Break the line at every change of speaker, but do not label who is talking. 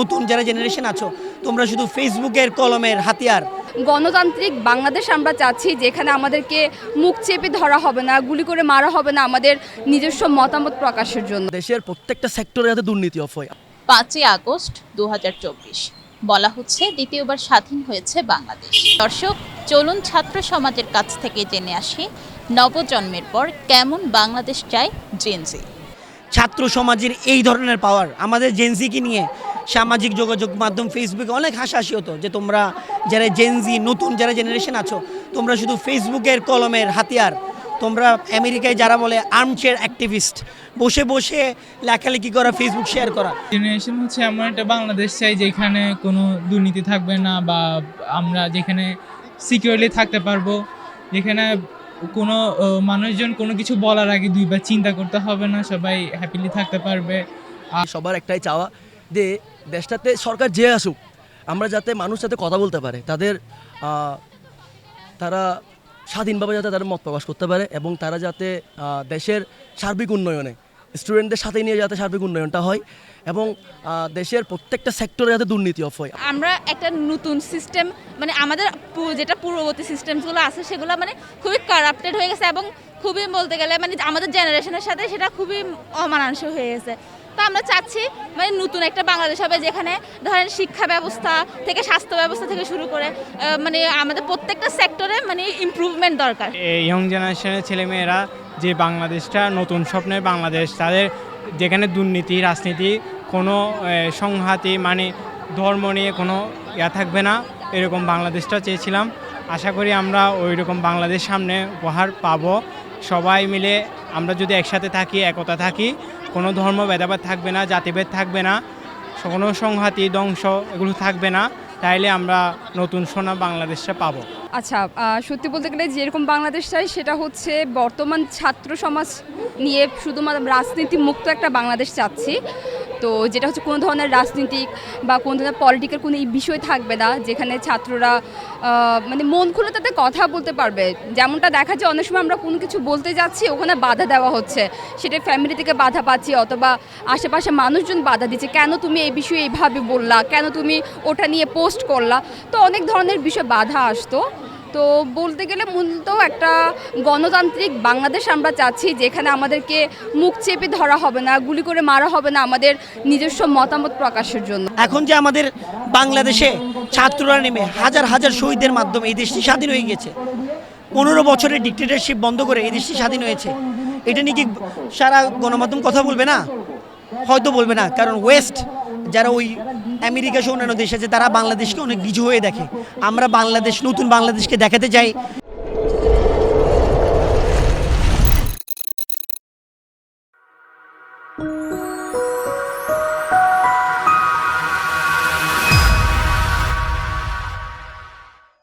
নতুন যারা জেনারেশন আছো তোমরা শুধু ফেসবুকের কলমের হাতিয়ার।
গণতান্ত্রিক বাংলাদেশ আমরা চাচ্ছি যেখানে আমাদেরকে মুখ চেপে ধরা হবে না গুলি করে মারা হবে না আমাদের নিজস্ব মতামত প্রকাশের জন্য।
দেশের প্রত্যেকটা সেক্টরে যাতে দুর্নীতি অফ হয়
পাঁচই আগস্ট দুহাজার চব্বিশ বলা হচ্ছে দ্বিতীয়বার স্বাধীন হয়েছে বাংলাদেশ। দর্শক চলুন ছাত্র সমাজের কাছ থেকে জেনে আসি নবজন্মের পর কেমন বাংলাদেশ চায় জেনজি
ছাত্র সমাজের এই ধরনের পাওয়ার আমাদের জেনজিকে নিয়ে সামাজিক যোগাযোগ মাধ্যম ফেসবুকে অনেক হাসাহাসি হতো যে তোমরা যারা জেনজি নতুন যারা জেনারেশন আছো তোমরা শুধু ফেসবুকের কলমের হাতিয়ার। তোমরা আমেরিকায় যারা বলে আর্মচেয়ার অ্যাক্টিভিস্ট বসে বসে লেখালেখি করা ফেসবুক শেয়ার করা।
জেনারেশন হচ্ছে এমন একটা বাংলাদেশ চাই যেখানে কোনো দুর্নীতি থাকবে না বা আমরা যেখানে সিকিউরলি থাকতে পারব যেখানে কোনো মানুষজন কোনো কিছু বলার আগে দুইবার চিন্তা করতে হবে না সবাই হ্যাপিলি থাকতে পারবে।
আর সবার একটাই চাওয়া যে দেশটাতে সরকার যে আসুক, আমরা যাতে মানুষ যাতে কথা বলতে পারে, তাদের তারা স্বাধীনভাবে যাতে তাদের মত প্রকাশ করতে পারে এবং তারা যাতে দেশের সার্বিক উন্নয়নে স্টুডেন্টদের সাথে নিয়ে যাতে সার্বিক উন্নয়নটা হয় এবং দেশের প্রত্যেকটা সেক্টরে যাতে দুর্নীতি অফ হয়।
আমরা একটা নতুন সিস্টেম মানে আমাদের যেটা পূর্ববর্তী সিস্টেমসগুলো আছে, সেগুলো মানে খুবই কারাপ্টেড হয়ে গেছে এবং খুবই বলতে গেলে মানে আমাদের জেনারেশনের সাথে সেটা খুবই অমানানসই হয়ে গেছে। তো আমরা চাচ্ছি মানে নতুন একটা বাংলাদেশ হবে যেখানে ধরেন শিক্ষা ব্যবস্থা থেকে, স্বাস্থ্য ব্যবস্থা থেকে শুরু করে মানে আমাদের প্রত্যেকটা সেক্টরে মানে ইমপ্রুভমেন্ট দরকার।
ইয়ং জেনারেশনের ছেলেমেয়েরা যে বাংলাদেশটা নতুন স্বপ্নের বাংলাদেশ তাদের যেখানে দুর্নীতি, রাজনীতি, কোনো সংহাতি মানে ধর্ম নিয়ে কোনো ইয়া থাকবে না, এরকম বাংলাদেশটা চেয়েছিলাম। আশা করি আমরা ওই রকম বাংলাদেশ সামনে উপহার পাবো। সবাই মিলে আমরা যদি একসাথে থাকি, একতা থাকি কোনো ধর্ম ভেদাভেদ থাকবে না, জাতিভেদ থাকবে না, কোনো সংহাতি, ধ্বংস এগুলো থাকবে না, তাইলে আমরা নতুন সোনা বাংলাদেশটা পাবো।
আচ্ছা সত্যি বলতে গেলে যেরকম বাংলাদেশ চাই, সেটা হচ্ছে বর্তমান ছাত্র সমাজ নিয়ে শুধুমাত্র রাজনীতি মুক্ত একটা বাংলাদেশ চাচ্ছি। তো যেটা হচ্ছে কোনো ধরনের রাজনীতিক বা কোনো ধরনের পলিটিক্যাল কোনো বিষয় থাকবে না, যেখানে ছাত্ররা মানে মন খুলে তাদের কথা বলতে পারবে। যেমনটা দেখা যায়, অনেক সময় আমরা কোনো কিছু বলতে যাচ্ছি, ওখানে বাধা দেওয়া হচ্ছে। সেটা ফ্যামিলি থেকে বাধা পাচ্ছি, অথবা আশেপাশে মানুষজন বাধা দিচ্ছে, কেন তুমি এই বিষয়ে এইভাবে বললা? কেন তুমি ওটা নিয়ে পোস্ট করলা? তো অনেক ধরনের বিষয় বাধা আসতো। তো বলতে গেলে মূলত একটা গণতান্ত্রিক বাংলাদেশ আমরা চাচ্ছি, যেখানে আমাদেরকে মুখ চেপে ধরা হবে না, গুলি করে মারা হবে না আমাদের নিজস্ব মতামত প্রকাশের জন্য।
এখন যে আমাদের বাংলাদেশে ছাত্ররা নেমে হাজার হাজার শহীদের মাধ্যমে এই দেশটি স্বাধীন হয়ে গেছে, পনেরো বছরের ডিক্টেটরশিপ বন্ধ করে এই দেশটি স্বাধীন হয়েছে, এটা নিয়ে কি সারা গণমাধ্যম কথা বলবে না? হয়তো বলবে না, কারণ ওয়েস্ট যারা ওই আমেরিকা সহ অন্যান্য দেশ আছে, তারা বাংলাদেশকে অনেক নিচু হয়ে দেখে। আমরা বাংলাদেশ, নতুন বাংলাদেশকে দেখাতে চাই।